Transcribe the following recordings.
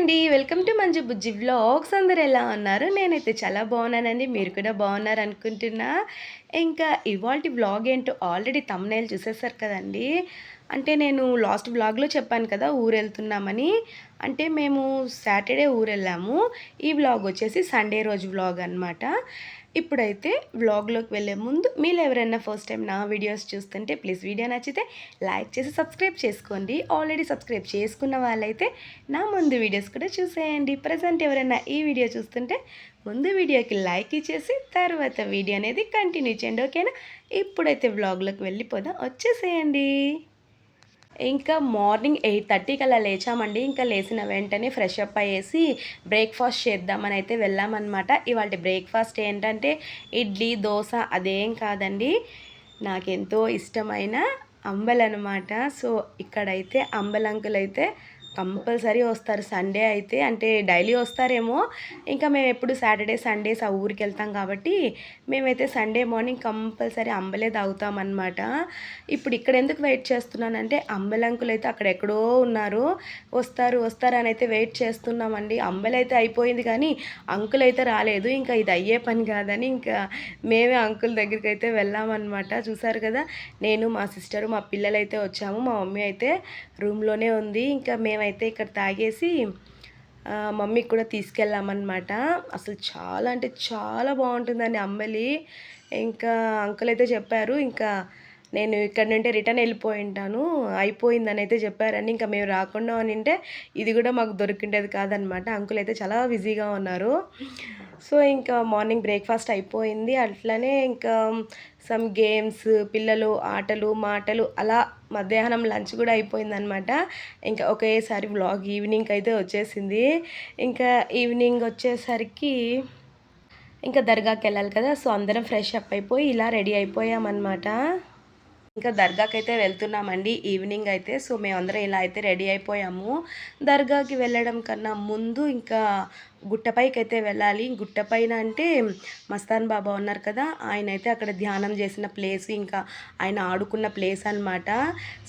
అండి. Welcome to Manju Bujji vlogs. అందరు ఎలా ఉన్నారు? నేనైతే చాలా బాగున్నానండి. మీరు కూడా బాగున్నారు అనుకుంటున్నా. ఇంకా ఇవాళ వ్లాగ్ ఏంటో ఆల్రెడీ తమ్నేల్ చూసేసారు కదండి. అంటే నేను లాస్ట్ వ్లాగ్లో చెప్పాను కదా ఊరు వెళ్తున్నామని అంటే మేము సాటర్డే ఊరు వెళ్ళాము ఈ వ్లాగ్ వచ్చేసి సండే రోజు వ్లాగ్ అనమాట ఇప్పుడైతే వ్లాగ్లోకి వెళ్ళే ముందు మీరు ఎవరైనా ఫస్ట్ టైం నా వీడియోస్ చూస్తుంటే ప్లీజ్ వీడియో నచ్చితే లైక్ చేసి సబ్స్క్రైబ్ చేసుకోండి. ఆల్రెడీ సబ్స్క్రైబ్ చేసుకున్న వాళ్ళైతే నా ముందు వీడియోస్ కూడా చూసేయండి. ప్రజెంట్ ఎవరైనా ఈ వీడియో చూస్తుంటే ముందు వీడియోకి లైక్ ఇచ్చేసి తర్వాత వీడియో అనేది కంటిన్యూ చేయండి ఓకేనా ఇప్పుడైతే వ్లాగ్లోకి వెళ్ళిపోదాం వచ్చేసేయండి. ఇంకా మార్నింగ్ ఎయిట్ థర్టీకి అలా లేచామండి. ఇంకా లేచిన వెంటనే ఫ్రెష్ అప్ అయ్యేసి బ్రేక్ఫాస్ట్ చేద్దామని అయితే వెళ్ళామన్నమాట. ఇవాళ బ్రేక్ఫాస్ట్ ఏంటంటే ఇడ్లీ దోశ అదేం కాదండి. నాకెంతో ఇష్టమైన అంబల్ అనమాట సో ఇక్కడైతే అంబల్ అంకుల్ అయితే కంపల్సరీ వస్తారు. సండే అయితే అంటే డైలీ వస్తారేమో. ఇంకా మేము ఎప్పుడు సాటర్డే సండేస్ ఆ ఊరికి వెళ్తాం కాబట్టి మేమైతే సండే మార్నింగ్ కంపల్సరీ అంబలే తాగుతామన్నమాట. ఇప్పుడు ఇక్కడ ఎందుకు వెయిట్ చేస్తున్నానంటే అంబలంకులు అయితే అక్కడ ఎక్కడో ఉన్నారు. వస్తారు వస్తారు అని అయితే వెయిట్ చేస్తున్నామండి. అంబలైతే అయిపోయింది కానీ అంకుల్ అయితే రాలేదు. ఇంకా ఇది అయ్యే పని కాదని ఇంకా మేమే అంకుల్ దగ్గరికి అయితే వెళ్ళామన్నమాట. చూసారు కదా నేను మా సిస్టరు మా పిల్లలైతే వచ్చాము. మా మమ్మీ అయితే రూమ్లోనే ఉంది. ఇంకా మేము మేమైతే అయితే ఇక్కడ తాగేసి మమ్మీకి కూడా తీసుకెళ్ళామన్నమాట. అసలు చాలా అంటే చాలా బాగుంటుందండి అమ్మలి. ఇంకా అంకుల్ అయితే చెప్పారు ఇంకా నేను ఇక్కడ నుండి రిటర్న్ వెళ్ళిపోయి ఉంటాను అయిపోయిందని అయితే చెప్పారని ఇంకా మేము రాకుండా అని అంటే ఇది కూడా మాకు దొరికిండేది కాదనమాట అంకుల్ అయితే చాలా బిజీగా ఉన్నారు. సో ఇంకా మార్నింగ్ బ్రేక్ఫాస్ట్ అయిపోయింది. అట్లనే ఇంకా సమ్ గేమ్స్ పిల్లలు ఆటలు మాటలు అలా మధ్యాహ్నం లంచ్ కూడా అయిపోయిందనమాట. ఇంకా ఒకేసారి వ్లాగ్ ఈవినింగ్ అయితే వచ్చేసింది. ఇంకా ఈవినింగ్ వచ్చేసరికి ఇంకా దర్గాకి వెళ్ళాలి కదా సో అందరం ఫ్రెష్ అప్ అయిపోయి ఇలా రెడీ అయిపోయామన్నమాట ఇంకా దర్గాకి అయితే వెళ్తున్నామండి ఈవినింగ్ అయితే. సో మేమందరం ఇలా అయితే రెడీ అయిపోయాము. దర్గాకి వెళ్ళడం కన్నా ముందు ఇంకా గుట్టపైకి అయితే వెళ్ళాలి. గుట్టపైన అంటే మస్తాన్ బాబా ఉన్నారు కదా ఆయన అయితే అక్కడ ధ్యానం చేసిన ప్లేస్ ఇంకా ఆయన ఆడుకున్న ప్లేస్ అనమాట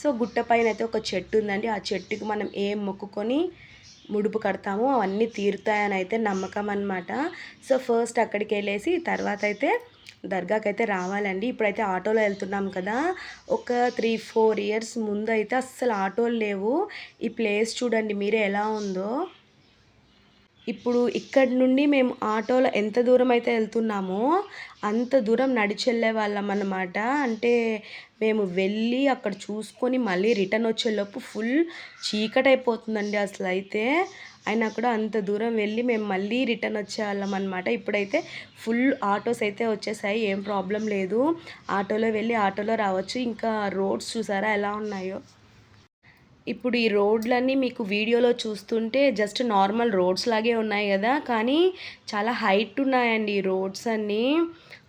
సో గుట్టపైన అయితే ఒక చెట్టు ఉందండి. ఆ చెట్టుకి మనం ఏం మొక్కుకొని ముడుపు కడతామో అవన్నీ తీరుతాయని అయితే నమ్మకం అనమాట సో ఫస్ట్ అక్కడికి వెళ్ళేసి తర్వాత అయితే దర్గాకి అయితే రావాలండి. ఇప్పుడైతే ఆటోలో వెళ్తున్నాం కదా. ఒక త్రీ ఫోర్ ఇయర్స్ ముందు అయితే అస్సలు ఆటోలు లేవు. ఈ ప్లేస్ చూడండి మీరే ఎలా ఉందో. ఇప్పుడు ఇక్కడి నుండి మేము ఆటోలో ఎంత దూరం అయితే వెళ్తున్నామో అంత దూరం నడిచి వెళ్ళే వాళ్ళం అన్నమాట. అంటే మేము వెళ్ళి అక్కడ చూసుకొని మళ్ళీ రిటర్న్ వచ్చేలోపు ఫుల్ చీకటి అయిపోతుందండి అసలు అయితే అయినా కూడా అంత దూరం వెళ్ళి మేము మళ్ళీ రిటర్న్ వచ్చేవాళ్ళం అనమాట ఇప్పుడైతే ఫుల్ ఆటోస్ అయితే వచ్చేసాయి ఏం ప్రాబ్లం లేదు. ఆటోలో వెళ్ళి ఆటోలో రావచ్చు. ఇంకా రోడ్స్ చూసారా ఎలా ఉన్నాయో? ఇప్పుడు ఈ రోడ్లన్నీ మీకు వీడియోలో చూస్తుంటే జస్ట్ నార్మల్ రోడ్స్ లాగే ఉన్నాయి కదా. కానీ చాలా హైట్ ఉన్నాయండి ఈ రోడ్స్ అన్నీ.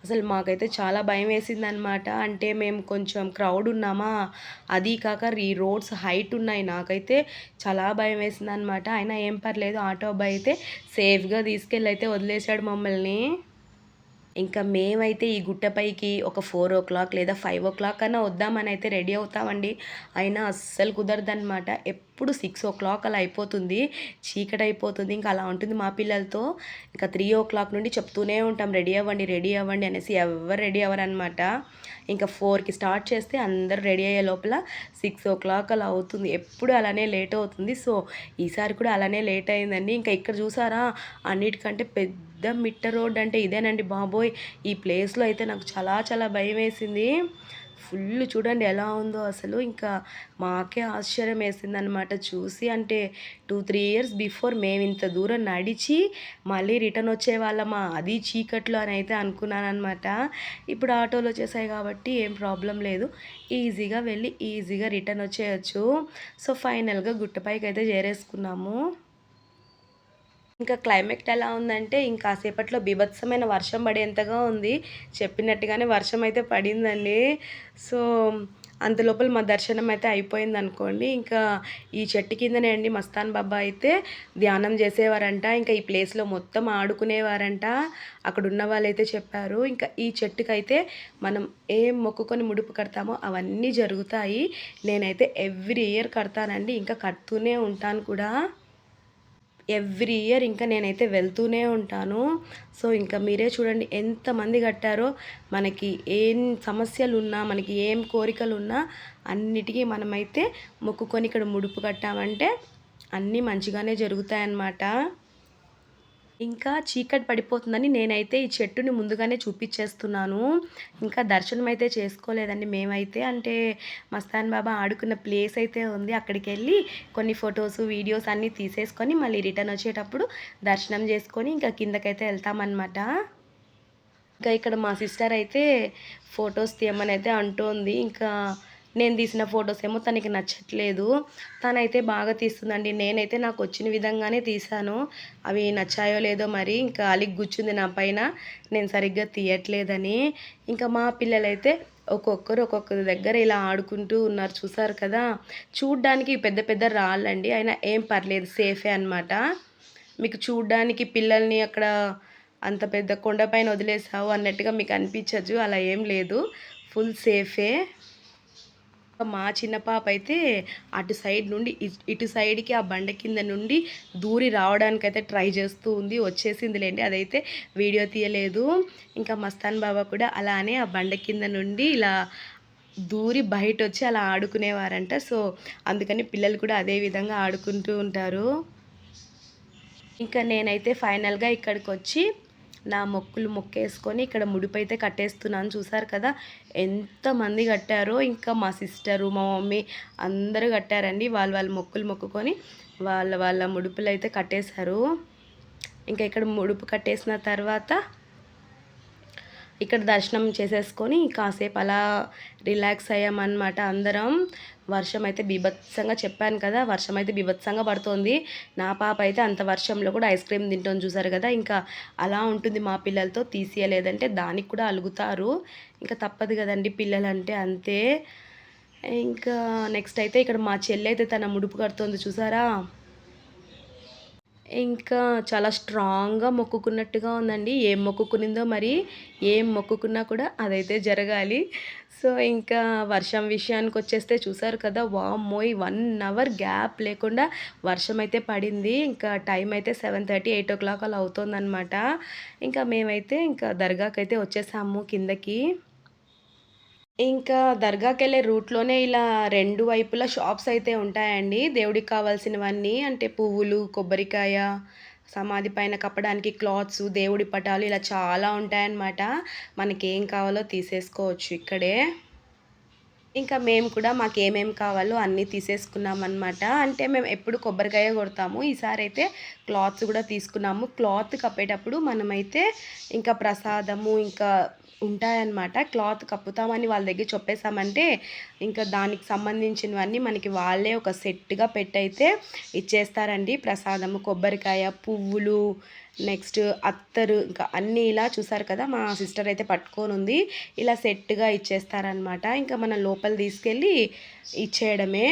అసలు మాకైతే చాలా భయం వేసింది అనమాట అంటే మేము కొంచెం క్రౌడ్ ఉన్నామా? అది కాక ఈ రోడ్స్ హైట్ ఉన్నాయి. నాకైతే చాలా భయం వేసింది అనమాట అయినా ఏం పర్లేదు ఆటో అబ్బాయి అయితే సేఫ్గా తీసుకెళ్ళి అయితే వదిలేశాడు మమ్మల్ని. ఇంకా మేమైతే ఈ గుట్టపైకి ఒక ఫోర్ ఓ క్లాక్ లేదా ఫైవ్ ఓ క్లాక్ అన్నా వద్దామని అయితే రెడీ అవుతామండి. అయినా అస్సలు కుదరదనమాట ఎప్పుడు సిక్స్ ఓ క్లాక్ అలా అయిపోతుంది. చీకటి అయిపోతుంది ఇంకా అలా ఉంటుంది మా పిల్లలతో. ఇంకా త్రీ ఓ క్లాక్ నుండి చెప్తూనే ఉంటాం రెడీ అవ్వండి రెడీ అవ్వండి అనేసి ఎవరు రెడీ అవ్వరనమాట ఇంకా ఫోర్కి స్టార్ట్ చేస్తే అందరు రెడీ అయ్యే లోపల సిక్స్ ఓ క్లాక్ అలా అవుతుంది. ఎప్పుడు అలానే లేట్ అవుతుంది. సో ఈసారి కూడా అలానే లేట్ అయిందండి. ఇంకా ఇక్కడ చూసారా? అన్నిటికంటే పెద్ద మిట్ట రోడ్ అంటే ఇదేనండి బాబోయ్. ఈ ప్లేస్లో అయితే నాకు చాలా చాలా భయం వేసింది. ఫుల్ చూడండి ఎలా ఉందో అసలు. ఇంకా మాకే ఆశ్చర్యం వేసింది అనమాట చూసి అంటే టూ త్రీ ఇయర్స్ బిఫోర్ మేము ఇంత దూరం నడిచి మళ్ళీ రిటర్న్ వచ్చేవాళ్ళమా అది చీకట్లో అని అయితే అనుకున్నాను అనమాట ఇప్పుడు ఆటోలు వచ్చేసాయి కాబట్టి ఏం ప్రాబ్లం లేదు. ఈజీగా వెళ్ళి ఈజీగా రిటర్న్ వచ్చేయచ్చు. సో ఫైనల్గా గుట్టపైకి అయితే చేరేసుకున్నాము. ఇంకా క్లైమేట్ ఎలా ఉందంటే ఇంకా కాసేపట్లో బీభత్సమైన వర్షం పడేంతగా ఉంది. చెప్పినట్టుగానే వర్షం అయితే పడిందండి. సో అంత లోపల మా దర్శనం అయితే అయిపోయింది అనుకోండి ఇంకా ఈ చెట్టు కిందనే అండి మస్తాన్ బాబా అయితే ధ్యానం చేసేవారంట. ఇంకా ఈ ప్లేస్లో మొత్తం ఆడుకునేవారంట. అక్కడ ఉన్న వాళ్ళైతే చెప్పారు. ఇంకా ఈ చెట్టుకైతే మనం ఏం మొక్కుకొని ముడుపు కడతామో అవన్నీ జరుగుతాయి. నేనైతే ఎవ్రీ ఇయర్ కడతానండి. ఇంకా కడుతూనే ఉంటాను కూడా. ఎవ్రీ ఇయర్ ఇంకా నేనైతే వెళ్తూనే ఉంటాను. సో ఇంకా మీరే చూడండి ఎంతమంది కట్టారో. మనకి ఏం సమస్యలు ఉన్నా మనకి ఏం కోరికలు ఉన్నా అన్నిటికీ మనమైతే మొక్కుకొని ఇక్కడ ముడుపు కట్టామంటే అన్నీ మంచిగానే జరుగుతాయన్నమాట. ఇంకా చీకటి పడిపోతుందని నేనైతే ఈ చెట్టుని ముందుగానే చూపించేస్తున్నాను. ఇంకా దర్శనం అయితే చేసుకోలేదండి మేమైతే. అంటే మస్తాన్ బాబా ఆడుకున్న ప్లేస్ అయితే ఉంది. అక్కడికి వెళ్ళి కొన్ని ఫొటోస్ వీడియోస్ అన్నీ తీసేసుకొని మళ్ళీ రిటర్న్ వచ్చేటప్పుడు దర్శనం చేసుకొని ఇంకా కిందకైతే వెళ్తామన్నమాట. ఇంకా ఇక్కడ మా సిస్టర్ అయితే ఫొటోస్ తీయమని అయితే అంటోంది. ఇంకా నేను తీసిన ఫొటోస్ ఏమో తనకి నచ్చట్లేదు. తనైతే బాగా తీస్తుందండి. నేనైతే నాకు వచ్చిన విధంగానే తీశాను. అవి నచ్చాయో లేదో మరి ఇంకా అలిగి గుచ్చింది నా పైన. నేను సరిగ్గా తీయట్లేదని. ఇంకా మా పిల్లలైతే ఒక్కొక్కరు ఒక్కొక్కరి దగ్గర ఇలా ఆడుకుంటూ ఉన్నారు చూసారు కదా. చూడ్డానికి పెద్ద పెద్ద రాళ్ళండి. అయినా ఏం పర్లేదు సేఫే అనమాట మీకు చూడ్డానికి పిల్లల్ని అక్కడ అంత పెద్ద కొండపైన వదిలేసావు అన్నట్టుగా మీకు అనిపించచ్చు అలా ఏం లేదు. ఫుల్ సేఫే. మా చిన్న పాప అయితే అటు సైడ్ నుండి ఇటు సైడ్కి ఆ బండ కింద నుండి దూరి రావడానికి అయితే ట్రై చేస్తూ ఉంది వచ్చేసిందిలేండి. అదైతే వీడియో తీయలేదు. ఇంకా మస్తాన్ బాబా కూడా అలానే ఆ బండ కింద నుండి ఇలా దూరి బయట వచ్చి అలా ఆడుకునేవారంట. సో అందుకని పిల్లలు కూడా అదే విధంగా ఆడుకుంటూ ఉంటారు. ఇంకా నేనైతే ఫైనల్గా ఇక్కడికి వచ్చి నా మొక్కులు మొక్కేసుకొని ఇక్కడ ముడిపైతే అయితే కట్టేస్తున్నాను. చూసారు కదా? ఎంతమంది కట్టారో? ఇంకా మా సిస్టరు మా మమ్మీ అందరూ కట్టారండి. వాళ్ళు వాళ్ళ మొక్కులు మొక్కుకొని వాళ్ళ వాళ్ళ ముడుపులు అయితే కట్టేశారు. ఇంకా ఇక్కడ ముడుపు కట్టేసిన తర్వాత ఇక్కడ దర్శనం చేసేసుకొని కాసేపు అలా రిలాక్స్ అయ్యామన్నమాట అందరం. వర్షం అయితే బీభత్సంగా చెప్పాను కదా వర్షం అయితే బీభత్సంగా పడుతోంది. నా పాప అయితే అంత వర్షంలో కూడా ఐస్ క్రీమ్ తింటాం చూసారు కదా ఇంకా అలా ఉంటుంది మా పిల్లలతో తీసేయలేదంటే దానికి కూడా అలుగుతారు. ఇంకా తప్పదు కదండి పిల్లలంటే అంతే. ఇంకా నెక్స్ట్ అయితే ఇక్కడ మా చెల్లి అయితే తన ముడుపు కడుతుంది చూసారా? ఇంకా చాలా స్ట్రాంగ్గా మొక్కుకున్నట్టుగా ఉందండి. ఏం మొక్కుకునిందో మరి ఏం మొక్కుకున్నా కూడా అదైతే జరగాలి. సో ఇంకా వర్షం విషయానికి వచ్చేస్తే చూసారు కదా వామ్మోయ్ వన్ అవర్ గ్యాప్ లేకుండా వర్షం అయితే పడింది. ఇంకా టైం అయితే seven thirty eight o'clock అలా అవుతుందన్నమాట. ఇంకా మేమైతే ఇంకా దర్గాకైతే అయితే వచ్చేసాము కిందకి. ఇంకా దర్గాకి వెళ్ళే రూట్లోనే ఇలా రెండు వైపులా షాప్స్ అయితే ఉంటాయండి. దేవుడికి కావాల్సినవన్నీ అంటే పువ్వులు కొబ్బరికాయ సమాధి పైన కప్పడానికి క్లాత్స్ దేవుడి పటాలు ఇలా చాలా ఉంటాయన్నమాట. మనకి ఏం కావాలో తీసేసుకోవచ్చు ఇక్కడే. ఇంకా మేము కూడా మాకు ఏమేమి కావాలో అన్నీ తీసేసుకున్నాం అనమాట అంటే మేము ఎప్పుడు కొబ్బరికాయ కొడతాము ఈసారి అయితే క్లాత్స్ కూడా తీసుకున్నాము. క్లాత్ కప్పేటప్పుడు మనమైతే ఇంకా ప్రసాదము ఇంకా ఉంటాయన్నమాట. క్లాత్ కప్పుతామని వాళ్ళ దగ్గర చెప్పేసామంటే ఇంకా దానికి సంబంధించినవన్నీ మనకి వాళ్ళే ఒక సెట్గా పెట్టయితే ఇచ్చేస్తారండి. ప్రసాదము కొబ్బరికాయ పువ్వులు నెక్స్ట్ అత్తరు ఇంకా అన్నీ ఇలా చూసారు కదా మా సిస్టర్ అయితే పట్టుకొని ఉంది ఇలా సెట్గా ఇచ్చేస్తారనమాట ఇంకా మనం లోపల తీసుకెళ్ళి ఇచ్చేయడమే.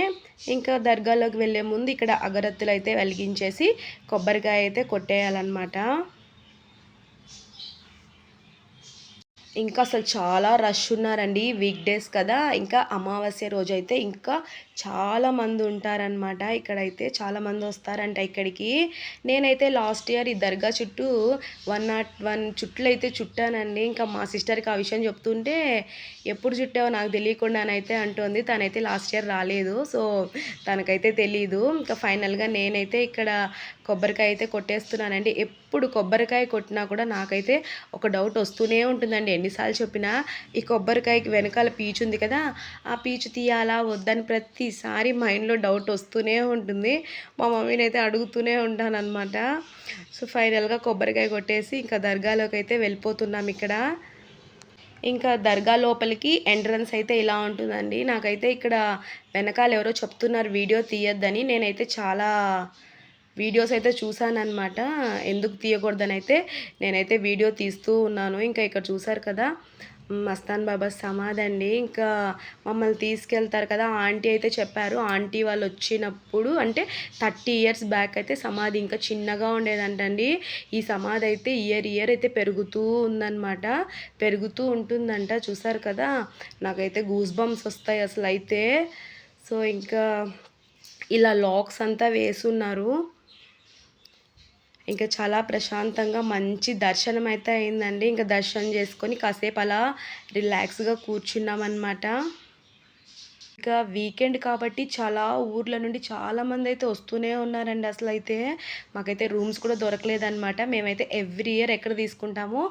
ఇంకా దర్గాలోకి వెళ్ళే ముందు ఇక్కడ అగరత్తులు అయితే వెలిగించేసి కొబ్బరికాయ అయితే కొట్టేయాలన్నమాట. ఇంకా అసలు చాలా రష్ ఉన్నారండి వీక్ డేస్ కదా. ఇంకా అమావాస్య రోజు అయితే ఇంకా చాలామంది ఉంటారనమాట ఇక్కడైతే చాలామంది వస్తారంట ఇక్కడికి. నేనైతే లాస్ట్ ఇయర్ ఈ దర్గా చుట్టూ వన్ నాట్ వన్ చుట్లు అయితే చుట్టానండి. ఇంకా మా సిస్టర్కి ఆ విషయం చెప్తుంటే ఎప్పుడు చుట్టావో నాకు తెలియకుండానైతే అంటుంది. తనైతే లాస్ట్ ఇయర్ రాలేదు. సో తనకైతే తెలీదు. ఇంకా ఫైనల్గా నేనైతే ఇక్కడ కొబ్బరికాయ అయితే కొట్టేస్తున్నానండి. ఎప్పుడు కొబ్బరికాయ కొట్టినా కూడా నాకైతే ఒక డౌట్ వస్తూనే ఉంటుందండి. ఎన్నిసార్లు చెప్పినా ఈ కొబ్బరికాయకి వెనకాల పీచు ఉంది కదా ఆ పీచు తీయాలా వద్దని ప్రతిసారి మైండ్లో డౌట్ వస్తూనే ఉంటుంది. మా మమ్మీని అయితే అడుగుతూనే ఉంటాను అనమాట సో ఫైనల్గా కొబ్బరికాయ కొట్టేసి ఇంకా దర్గాలోకి అయితే వెళ్ళిపోతున్నాం ఇక్కడ. ఇంకా దర్గా లోపలికి ఎంట్రన్స్ అయితే ఇలా ఉంటుందండి. నాకైతే ఇక్కడ వెనకాల ఎవరో చెప్తున్నారు వీడియో తీయొద్దని. నేనైతే చాలా వీడియోస్ అయితే చూశానమాట ఎందుకు తీయకూడదని అయితే నేనైతే వీడియో తీస్తూ ఉన్నాను. ఇంకా ఇక్కడ చూసారు కదా మస్తాన్ బాబా సమాధండి ఇంకా మమ్మల్ని తీసుకెళ్తారు కదా ఆంటీ అయితే చెప్పారు. ఆంటీ వాళ్ళు వచ్చినప్పుడు అంటే థర్టీ ఇయర్స్ బ్యాక్ అయితే సమాధి ఇంకా చిన్నగా ఉండేదంటండి. ఈ సమాధి అయితే ఇయర్ ఇయర్ అయితే పెరుగుతూ ఉందన్నమాట. పెరుగుతూ ఉంటుందంట. చూసారు కదా నాకైతే గూస్ బంప్స్ వస్తాయి అసలు అయితే సో ఇంకా ఇలా లాక్స్ అంతా వేసున్నారు. ఇంకా చాలా ప్రశాంతంగా మంచి దర్శనం అయితే అయిందండి. ఇంకా దర్శనం చేసుకొని కాసేపు అలా రిలాక్స్గా కూర్చున్నామన్నమాట. ఇంకా వీకెండ్ కాబట్టి చాలా ఊర్ల నుండి చాలామంది అయితే వస్తూనే ఉన్నారండి అసలు అయితే మాకైతే రూమ్స్ కూడా దొరకలేదన్నమాట. మేమైతే ఎవ్రీ ఇయర్ ఎక్కడ తీసుకుంటామో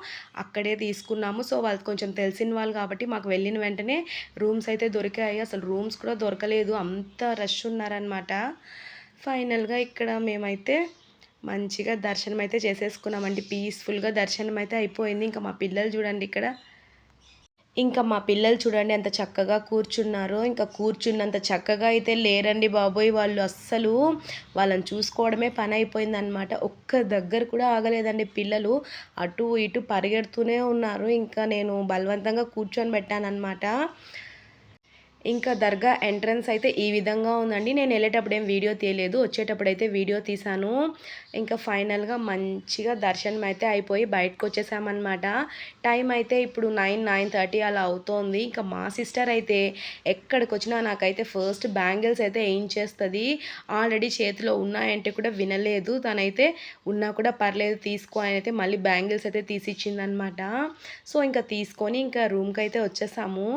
అక్కడే తీసుకున్నాము. సో వాళ్ళకి కొంచెం తెలిసిన వాళ్ళు కాబట్టి మాకు వెళ్ళిన వెంటనే రూమ్స్ అయితే దొరికాయి. అసలు రూమ్స్ కూడా దొరకలేదు. అంత రష్ ఉన్నారనమాట ఫైనల్గా ఇక్కడ మేమైతే మంచిగా దర్శనం అయితే చేసేసుకున్నామండి. పీస్ఫుల్గా దర్శనం అయితే అయిపోయింది. ఇంకా మా పిల్లలు చూడండి ఇక్కడ. ఇంకా మా పిల్లలు చూడండి ఎంత చక్కగా కూర్చున్నారో. ఇంకా కూర్చున్నంత చక్కగా అయితే లేరండి బాబోయ్ వాళ్ళు. అస్సలు వాళ్ళని చూసుకోవడమే పని అయిపోయింది అనమాట ఒక్క దగ్గర కూడా ఆగలేదండి పిల్లలు. అటు ఇటు పరిగెడుతూనే ఉన్నారు. ఇంకా నేను బలవంతంగా కూర్చొని పెట్టానన్నమాట. ఇంకా దర్గా ఎంట్రన్స్ అయితే ఈ విధంగా ఉందండి. నేను వెళ్ళేటప్పుడు ఏం వీడియో తీయలేదు. వచ్చేటప్పుడు అయితే వీడియో తీసాను ఇంకా ఫైనల్గా మంచిగా దర్శనం అయితే అయిపోయి బయటకు వచ్చేసామన్నమాట. టైం అయితే ఇప్పుడు నైన్ నైన్ థర్టీ అలా అవుతోంది. ఇంకా మా సిస్టర్ అయితే ఎక్కడికి వచ్చినా నాకైతే ఫస్ట్ బ్యాంగిల్స్ అయితే ఏం చేస్తుంది. ఆల్రెడీ చేతిలో ఉన్నాయంటే కూడా వినలేదు. తనైతే ఉన్నా కూడా పర్లేదు తీసుకో అని అయితే మళ్ళీ బ్యాంగిల్స్ అయితే తీసిచ్చిందనమాట సో ఇంకా తీసుకొని ఇంకా రూమ్కి అయితే వచ్చేసాము.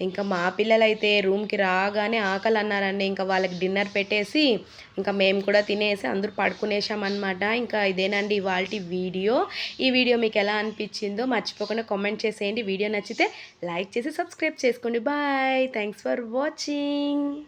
ఇంకా మా పిల్లలైతే రూమ్కి రాగానే ఆకలి అన్నారండి ఇంకా వాళ్ళకి డిన్నర్ పెట్టేసి ఇంకా మేము కూడా తినేసి అందరూ పడుకునేసామన్నమాట ఇంకా ఇదేనండి ఇవాళ వీడియో. ఈ వీడియో మీకు ఎలా అనిపించిందో మర్చిపోకుండా కామెంట్ చేసేయండి. వీడియో నచ్చితే లైక్ చేసి సబ్స్క్రైబ్ చేసుకోండి. బాయ్. Thanks for watching.